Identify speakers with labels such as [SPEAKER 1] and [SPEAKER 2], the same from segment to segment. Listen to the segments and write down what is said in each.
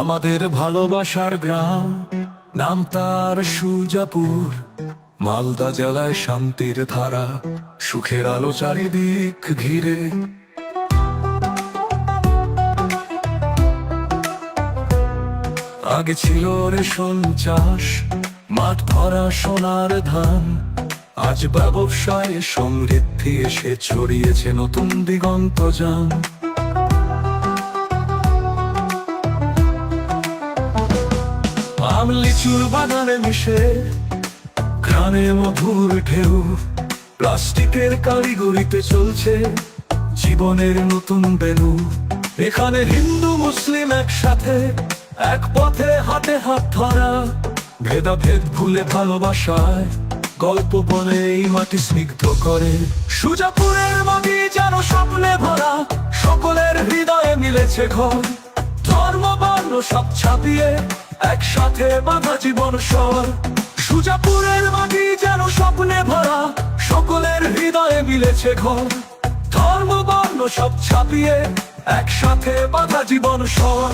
[SPEAKER 1] আমাদের ভালোবাসার গ্রাম, নাম তার সুজাপুর। মালদা জেলায় শান্তির ধারা, সুখের আলো চারিদিক ঘিরে। আগে ছিল রেশন চাষ মাঠ ভরা সোনার ধান। আজ ব্যবসায় সমৃদ্ধি এসে ছড়িয়েছে নতুন দিগন্ত যান। আম লিচুর বাগানে মিশে ঘ্রাণে মধুর ঢেউ। প্লাস্টিকের কারিগরিতে চলছে জীবনের নতুন বেনু। এখানে হিন্দু, মুসলিম একসাথে, এক পথে হাতে হাত ধরা। ভেদাভেদ ভুলে ভালোবাসায় গল্প বলে এই মাটি স্নিগ্ধ করে। সুজাপুরের মাটি যেন স্বপ্নে ভরা, সকলের হৃদয়ে মিলেছে ঘর। ধর্ম বর্ণ সব ছাপিয়ে একসাথে বাঁধা জীবন স্বর সুজাপুরের মাটি যেন স্বপ্নে ভরা, সকলের হৃদয়ে মিলেছে ঘর। ধর্ম বর্ণ সব ছাপিয়ে একসাথে বাঁধা জীবন স্বর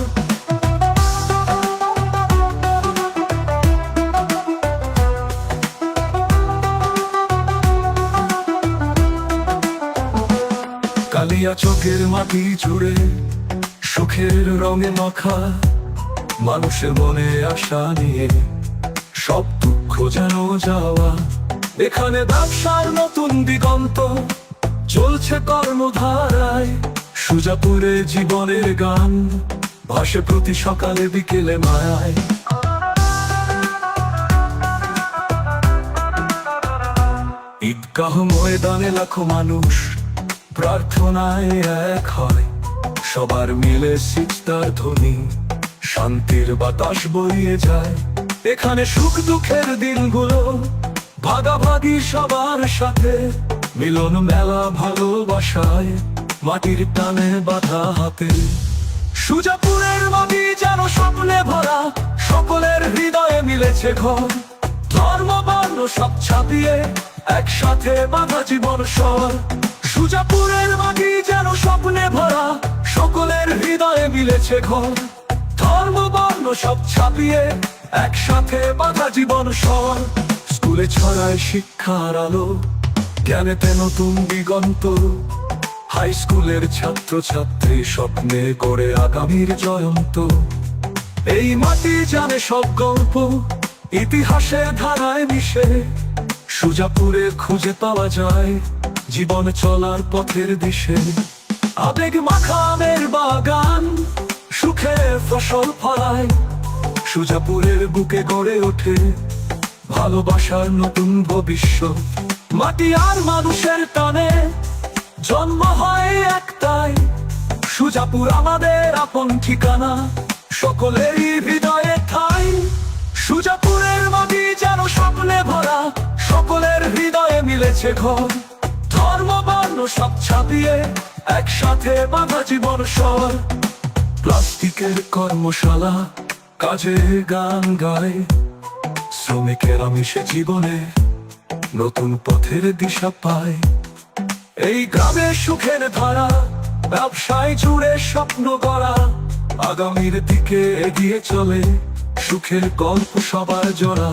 [SPEAKER 1] কালিয়া চোখের মাটি জুড়ে, সুখের রঙে মাখা মানুষের মনে আশা নিয়ে। সব দুঃখ যেন যাওয়া, এখানে ব্যবসার নতুন দিগন্ত। চলছে কর্মধারায় সুজাপুরে জীবনের গান, ভাসে প্রতি সকালে বিকেলে মায়ায়। ঈদগাহ ময়দানে লাখো মানুষ প্রার্থনায় এক হয়, সবার মিলে সিজদার ধ্বনি। শান্তির বাতাস বইয়ে যায়, এখানে সুখ দুঃখের দিনগুলো। ভাগাভাগি সবার সাথে, মিলন মেলা ভালোবাসায়, মাটির টানে বাধা হাতে। সুজাপুরের মাটি যেন স্বপ্নে ভরা, সকলের হৃদয়ে মিলেছে ঘর। ধর্ম বর্ণ সব ছাপিয়ে, একসাথে বাঁধা জীবন স্বর সুজাপুরের মাটি যেন স্বপ্নে ভরা, সকলের হৃদয়ে মিলেছে ঘর। ধর্ম, বর্ণ সব ছাপিয়ে একসাথে বাঁধা জীবন স্বর স্কুলে ছড়ায় শিক্ষার আলো জ্ঞানেতে নতুন দিগন্ত। হাই স্কুলের ছাত্র ছাত্রী স্বপ্নে করে আগামীর জয়ন্ত। এই মাটি জানে সব গল্প, ইতিহাসে ধারায় মিশে। সুজাপুরে খুঁজে পাওয়া যায় জীবন চলার পথের দিশে। আবেগ মাখামের বাগান, সুখে ফসল ফলায়। সুজাপুরের বুকে গড়ে ওঠে ভালোবাসার নতুন ভবিষ্যৎ মাটি আর মানুষের টানে জন্ম হয় একটাই। সুজাপুর আমাদের আপন ঠিকানা, সকলেরই হৃদয়ে ঠাই। সুজাপুরের মাটি যেন স্বপ্নে ভরা, সকলের হৃদয়ে মিলেছে ঘর। ধর্ম বর্ণ সব ছাপিয়ে একসাথে জীবন প্লাস্টিকের কর্মশালা, কাজে গান গায়। শ্রমিকেরা মিশে জীবনে নতুন পথের দিশা পায়। এই গ্রামে সুখের ধারা, ব্যবসায় জুড়ে স্বপ্ন গড়া। আগামীর দিকে এগিয়ে চলে সুখের গল্প সবার জোড়া।